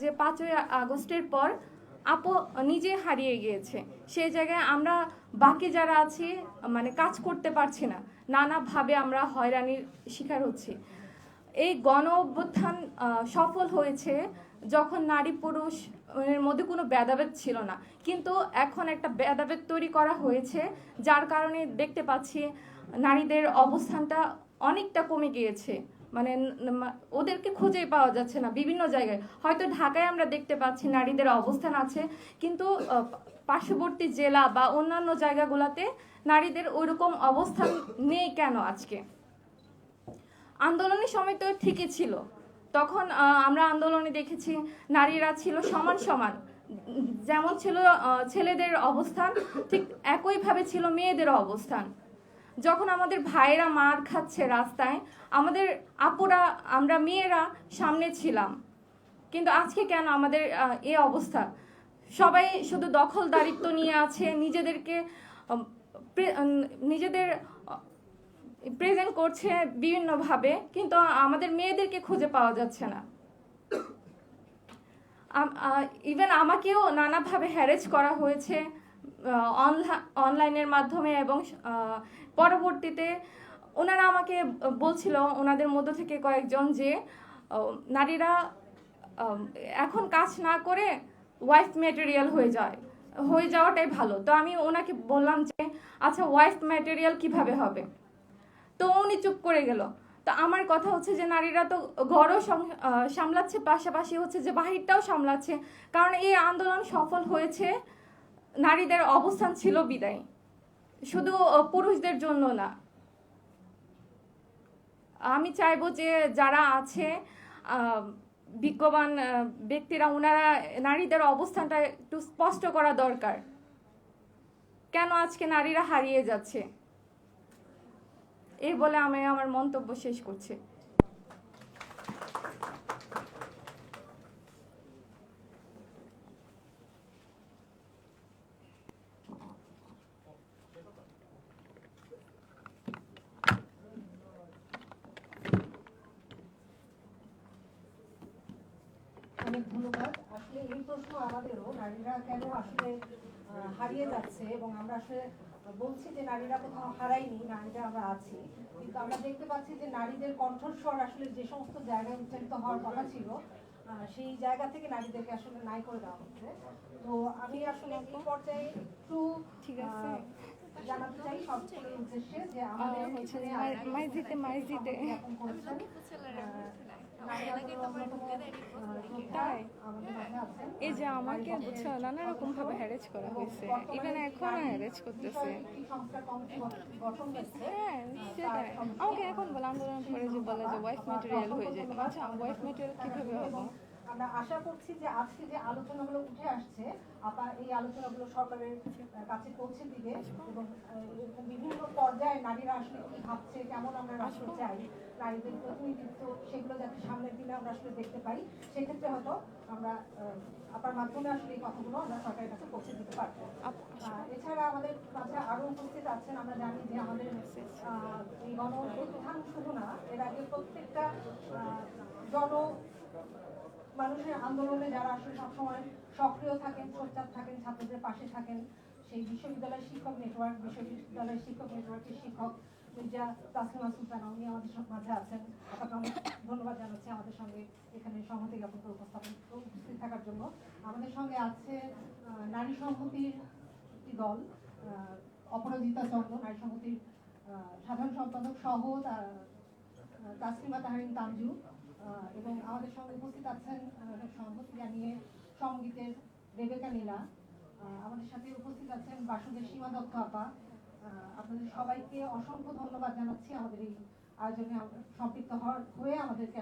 যে পাঁচই আগস্টের পর আপু নিজে হারিয়ে গিয়েছে। সেই জায়গায় আমরা বাকি যারা আছি মানে কাজ করতে পারছি না, নানাভাবে আমরা হয়রানির শিকার হচ্ছি। এই গণ অভ্যুত্থান সফল হয়েছে যখন নারী পুরুষ, এর মধ্যে কোনো ভেদাভেদ ছিল না। কিন্তু এখন একটা ভেদাভেদ তৈরি করা হয়েছে, যার কারণে দেখতে পাচ্ছি নারীদের অবস্থানটা অনেকটা কমে গিয়েছে। মানে ওদেরকে খুঁজেই পাওয়া যাচ্ছে না বিভিন্ন জায়গায়। হয়তো ঢাকায় আমরা দেখতে পাচ্ছি নারীদের অবস্থান আছে, কিন্তু পার্শ্ববর্তী জেলা বা অন্যান্য জায়গাগুলোতে নারীদের ওইরকম অবস্থান নেই কেন আজকে? আন্দোলনের সময় তো ঠিকই ছিল। তখন আমরা আন্দোলনে দেখেছি নারীরা ছিল সমান সমান। যেমন ছিল ছেলেদের অবস্থান, ঠিক একইভাবে ছিল মেয়েদেরও অবস্থান। যখন আমাদের ভাইয়েরা মার খাচ্ছে রাস্তায়, আমাদের আপুরা, আমরা মেয়েরা সামনে ছিলাম। কিন্তু আজকে কেন আমাদের এ অবস্থা? সবাই শুধু দখলদারিত্ব নিয়ে আছে, নিজেদেরকে নিজেদের প্রেজেন্ট করছে বিভিন্নভাবে, কিন্তু আমাদের মেয়েদেরকে খুঁজে পাওয়া যাচ্ছে না। ইভেন আমাকেও নানাভাবে হ্যারেজ করা হয়েছে অনলাইনের মাধ্যমে এবং পরবর্তীতে ওনারা আমাকে বলছিল, ওনাদের মধ্য থেকে কয়েকজন যে নারীরা এখন কাজ না করে ওয়াইফ ম্যাটেরিয়াল হয়ে যায়, হয়ে যাওয়াটাই ভালো। তো আমি ওনাকে বললাম যে আচ্ছা ওয়াইফ ম্যাটেরিয়াল কীভাবে হবে? তো উনি চুপ করে গেল। তো আমার কথা হচ্ছে যে নারীরা তো ঘরও সামলাচ্ছে, পাশাপাশি হচ্ছে যে বাহিরটাও সামলাচ্ছে। কারণ এই আন্দোলন সফল হয়েছে, নারীদের অবস্থান ছিল বিদায়। শুধু পুরুষদের জন্য না। আমি চাইব যে যারা আছে বিজ্ঞবান ব্যক্তিরা ওনারা নারীদের অবস্থানটা একটু স্পষ্ট করা দরকার। কেন আজকে নারীরা হারিয়ে যাচ্ছে? এই বলে আমি আমার মন্তব্য শেষ করছি। অনেক ধন্যবাদ। আসলে এই প্রশ্ন আমাদেরও, নারীরা কেন আসলে হারিয়ে যাচ্ছে এবং আমরা আসলে বলছি যে নারীরা কোথাও হারায়নি নারীরা আমরা আছি কিন্তু আমরা দেখতে পাচ্ছি যে নারীদের কণ্ঠস্বর আসলে যে সমস্ত জায়গায় উচ্চারিত হওয়ার কথা ছিল সেই জায়গা থেকে নারীদেরকে আসলে নাই করে দেওয়া হচ্ছে তো আমি আসলে এই পর্যায়ে একটু ঠিক আছে। জানাতে চাই সকলের উদ্দেশ্যে যে আমাদের আজকে মাইজিতে, মাইজিতে। তাই? এই যে আমাকে বুঝছ নানা রকম ভাবে হ্যারেজ করা হয়েছে। ইভেন এখনও হ্যারেজ করতেছে। হ্যাঁ সেটাই। আমাকে এখন বলে আন্দোলন করে যে বলে যে ওয়াইফ ম্যাটেরিয়াল হয়ে যায়। আচ্ছা ওয়াইফ ম্যাটেরিয়াল কীভাবে হবে? আমরা আশা করছি যে আজকে যে আলোচনাগুলো উঠে আসছে আপা এই আলোচনাগুলো সরকারের কাছে পৌঁছে দিবে এবং বিভিন্ন পর্যায়ে নারীরা আসলে কি ভাবছে কেমন আমরা রাষ্ট্র চাই নারীদের প্রতিনিধিত্ব সেগুলো যাতে সামনের দিনে আমরা আসলে দেখতে পাই সেক্ষেত্রে হয়তো আমরা আপার মাধ্যমে আসলে এই কথাগুলো আমরা সরকারের কাছে পৌঁছে দিতে পারব। এছাড়া আমাদের মাঝে আরও উপস্থিত আছেন আমরা জানি যে আমাদের এই গণ শুধু না এর আগে প্রত্যেকটা জন মানুষের আন্দোলনে যারা আসলে সবসময় সক্রিয় থাকেন, সোচ্চার থাকেন, ছাত্রদের পাশে থাকেন, সেই বিশ্ববিদ্যালয়ের শিক্ষক নেটওয়ার্ক বিশ্ববিদ্যালয়ের শিক্ষক নেটওয়ার্কের শিক্ষক মির্জা তাসলিমা সুলতানা উনি আমাদের সব মাঝে আছেন। আপনাকে ধন্যবাদ জানাচ্ছি আমাদের সঙ্গে এখানে সংহতি জ্ঞাপন উপস্থাপন উপস্থিত থাকার জন্য। আমাদের সঙ্গে আছে নারী সংহতির একটি দল অপরাজিতা চন্দ্র নারী সংহতির সাধারণ সম্পাদক সহ তাসলিমা তাহারিন তানজু। এবং আমাদের সঙ্গে উপস্থিত আছেন সংহতি জানিয়ে সঙ্গীতের রেবেকা নীলা আমাদের সাথে উপস্থিত আছেন বাসুদেব সীমা দত্ত আপা। আপনাদের সবাইকে অসংখ্য ধন্যবাদ জানাচ্ছি আমাদের এই আয়োজনে সম্পৃক্ত হওয়ার হয়ে আমাদেরকে